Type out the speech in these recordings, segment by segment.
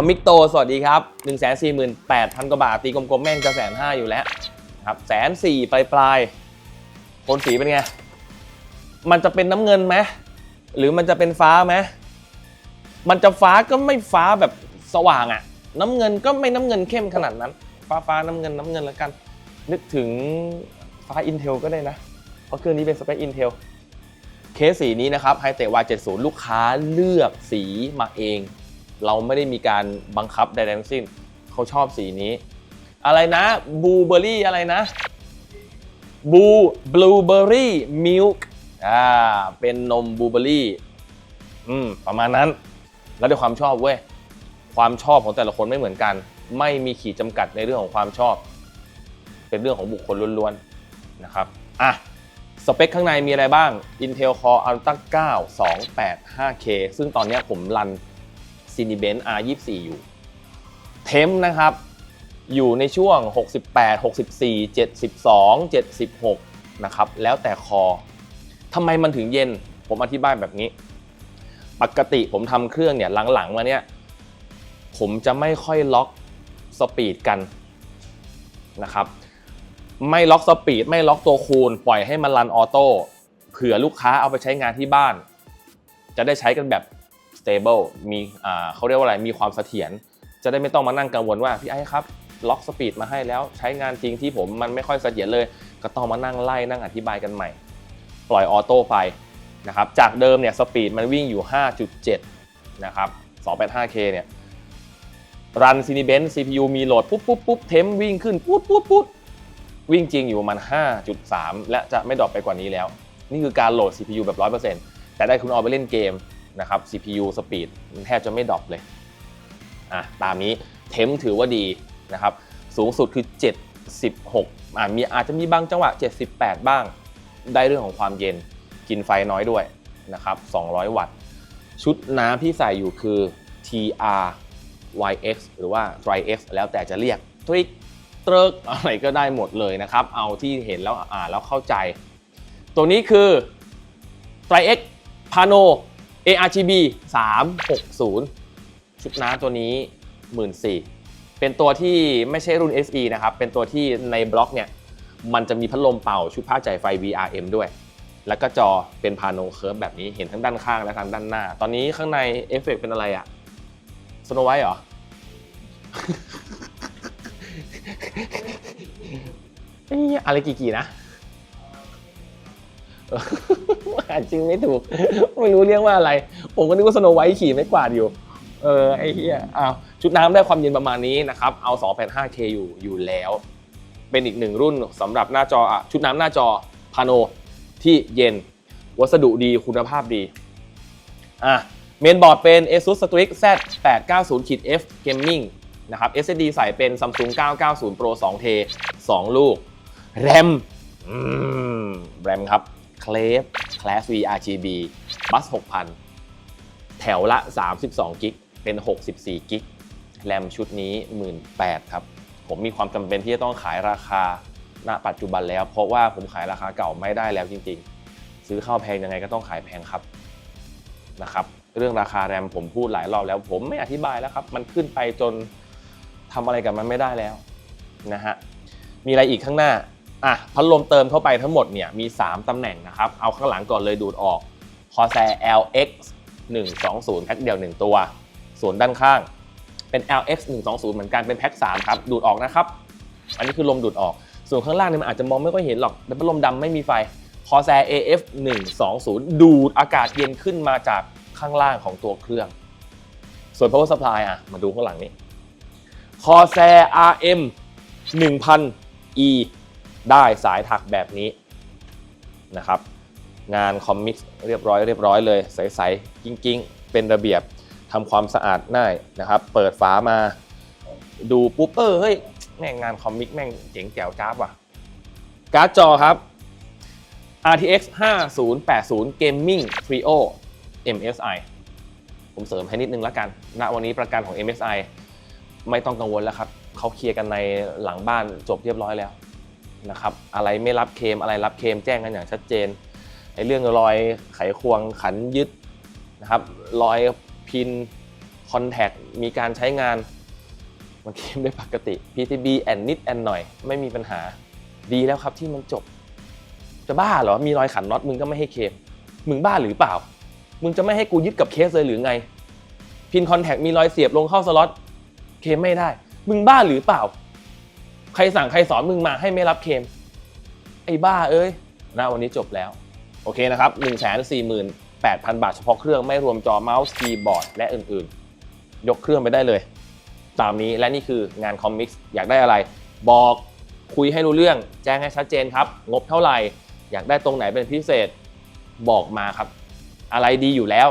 อมิกโต สวัสดีครับ 1 4 8 0 0 0กว่าบาท ตีกลมๆ แม่งจะแสนห้าอยู่แล้วครับแสนสี่ปลายปลายโทนสีเป็นไง มันจะเป็นน้ำเงินไหมหรือมันจะเป็นฟ้าไหมมันจะฟ้าก็ไม่ฟ้าแบบสว่างอะน้ำเงินก็ไม่น้ำเงินเข้มขนาดนั้น ฟ้าฟ้าน้ำเงินน้ำเงินแล้วกัน นึกถึงฟ้า Intel ก็ได้นะ เพราะเครื่องนี้เป็นสเปค Intel เคสสีนี้นะครับ h i t e c Y70 ลูกค้าเลือกสีมาเอง เราไม่ได้มีการบังคับใดๆทั้งสิ้นเขาชอบสีนี้ อะไรนะบูเบอรี่อะไรนะบูบลูเบอรี่มิลค์อ่าเป็นนมบลูเบอรี่อืมประมาณนั้น แล้วด้วยความชอบเว้ยความชอบของแต่ละคนไม่เหมือนกัน ไม่มีขีดจำกัดในเรื่องของความชอบ เป็นเรื่องของบุคคลล้วนๆนะครับอะสเปคข้างในมีอะไรบ้าง Intel Core Ultra 9 285K ซึ่งตอนนี้ผมรัน Cinebench R24 อยู่ เทมนะครับ อยู่ในช่วง 68 64 72 76 นะครับ แล้วแต่คอทำไมมันถึงเย็น ผมอธิบายแบบนี้ ปกติผมทำเครื่องเนี่ยหลังๆมาเนี่ย ผมจะไม่ค่อยล็อกสปีดกันนะครับ ไม่ล็อกสปีดไม่ล็อกตัวคูณ ปล่อยให้มันรันออโต้เผื่อลูกค้าเอาไปใช้งานที่บ้าน จะได้ใช้กันแบบ stable มีอ่าเขาเรียกว่าอะไรมีความเสถียรจะได้ไม่ต้องมานั่งกังวลว่าพี่ไอ้ครับล็อกสปีดมาให้แล้วใช้งานจริงที่ผมมันไม่ค่อยเสถียรเลย ก็ต้องมานั่งไล่นั่งอธิบายกันใหม่ ปล่อยออโต้ไปนะครับจากเดิมเนี่ยสปีดมันวิ่งอยู่ 5.7 นะครับ 285K เนี่ยรันซีนิเบน CPU มีโหลดปุ๊บปุ๊บปุ๊บเทมวิ่งขึ้นปุ๊บปุ๊บปุ๊บวิ่งจริงอยู่ประมาณ5.3 และจะไม่ดรอปไปกว่านี้แล้ว นี่คือการโหลด CPU แบบ 100%แต่ได้คุณเอาไปเล่นเกม นะครับ CPU สปีดแทบจะไม่ดรอปเลยอะตามนี้เทมถือว่าดีนะครับ สูงสุดคือ 76อะมีอาจจะมีบางจังหวะ 78 บ้าง ได้เรื่องของความเย็นกินไฟน้อยด้วยนะครับ 200 วัตต์ ชุดน้ำที่ใส่อยู่คือ TR YX หรือว่า TriX แล้วแต่จะเรียกทริกเตรกอะไรก็ได้หมดเลยนะครับ เอาที่เห็นแล้วอ่านแล้วเข้าใจ ตัวนี้คือ TriX Pano ARGB 360 ชุดน้ำตัวนี้ 14,000เป็นตัวที่ไม่ใช่รุ่น SE นะครับ เป็นตัวที่ในบล็อกเนี่ย มันจะมีพัดลมเป่าชุดผ้าจ่ายไฟ VRM ด้วย แล้วก็จอเป็นพาโนเคิร์ฟแบบนี้เห็นทั้งด้านข้างและทางด้านหน้า ตอนนี้ข้างในเอฟเฟกต์เป็นอะไรอะสโนไวท์เหรอเอ้อะไรกี่กี่นะ เอออ่านจริงไม่ถูก ไม่รู้เรียกว่าอะไร ผมก็นึกว่าสโนไวท์ขี่ไม่กวาดอยู่ เออไอ้เหี้ยอ้าวชุดน้ำได้ความเย็นประมาณนี้นะครับ เอา 285K อยู่อยู่แล้ว เป็นอีกหนึ่งรุ่นสำหรับหน้าจออะชุดน้ำหน้าจอพาโนที่เย็น วัสดุดีคุณภาพดีอะเมนบอร์ดเป็น ASUS Strix Z 890 F Gaming นะครับ SSD ใส่เป็น Samsung 990 Pro 2T 2 ลูก RAM อืม RAM ครับ Clave Class V RGB Bus 6,000 แถวละ 32 กิก เป็น 64 กิก แรมชุดนี้ 18,000ครับ ผมมีความจำเป็นที่จะต้องขายราคาณปัจจุบันแล้ว เพราะว่าผมขายราคาเก่าไม่ได้แล้วจริงๆ ซื้อเข้าแพงยังไงก็ต้องขายแพงครับนะครับ เรื่องราคาแรมผมพูดหลายรอบแล้ว ผมไม่อธิบายแล้วครับ มันขึ้นไปจนทำอะไรกับมันไม่ได้แล้วนะฮะ มีอะไรอีกข้างหน้า อะพัดลมเติมเข้าไปทั้งหมดเนี่ยมี 3 ตำแหน่งนะครับ เอาข้างหลังก่อนเลยดูดออก Corsair LX 120 แพ็คเดียว 1 ตัว ส่วนด้านข้างเป็น LX 120 เหมือนกันเป็นแพ็ค3ครับ ดูดออกนะครับ อันนี้คือลมดูดออก ส่วนข้างล่างเนี่ยมันอาจจะมองไม่ค่อยเห็นหรอกเป็นพัดลมดำไม่มีไฟ Corsair AF 120 ดูดอากาศเย็นขึ้นมาจากข้างล่างของตัวเครื่อง ส่วน power supply อะมาดูข้างหลังนี้ Corsair RM 1000 E ได้สายถักแบบนี้นะครับ งานคอมมิกเรียบร้อยเรียบร้อยเลยใสๆกิ้งๆ เป็นระเบียบทำความสะอาดง่ายนะครับ เปิดฝามาดูปุ๊บเออเฮ้ยแม่งงานคอมมิกแม่งเจ๋งแจ๋วจ้าบว่ะ การ์ดจอครับ RTX 5080 Gaming Trio MSI ผมเสริมให้นิดนึงแล้วกัน ณ วันนี้ประกันของ MSI ไม่ต้องกังวลแล้วครับ เขาเคลียร์กันในหลังบ้านจบเรียบร้อยแล้ว นะครับอะไรไม่รับเคมอะไรรับเคมแจ้งกันอย่างชัดเจนไอ้เรื่องรอยไขควงขันยึดนะครับรอยพินคอนแทคมีการใช้งานมันเคมได้ปกติ PCB แอนนิดแอนหน่อย ไม่มีปัญหาดีแล้วครับที่มันจบ จะบ้าเหรอ มีรอยขันน็อตมึงก็ไม่ให้เคมมึงบ้าหรือเปล่า มึงจะไม่ให้กูยึดกับเคสเลยหรือไง พินคอนแทคมีรอยเสียบลงเข้าสล็อตเคมไม่ได้ มึงบ้าหรือเปล่า ใครสั่งใครสอนมึงมาให้ไม่รับเคม ไอ้บ้าเอ้ยนะวันนี้จบแล้ว โอเคนะครับ1 4 8 0 0 0 บาทเฉพาะเครื่องไม่รวมจอเมาส์คีย์บอร์ดและอื่นๆ ยกเครื่องไปได้เลย ตามนี้และนี่คืองานคอมมิกส์อยากได้อะไร บอกคุยให้รู้เรื่อง แจ้งให้ชัดเจนครับ งบเท่าไหร่ อยากได้ตรงไหนเป็นพิเศษบอกมาครับ อะไรดีอยู่แล้ว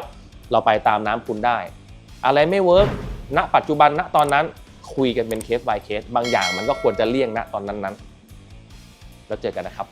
เราไปตามน้ำคุณได้ อะไรไม่เวิร์กณปัจจุบันณตอนนั้น คุยกันเป็นเคส by เคส บางอย่างมันก็ควรจะเลี่ยงนะตอนนั้นๆ แล้วเจอกันนะครับ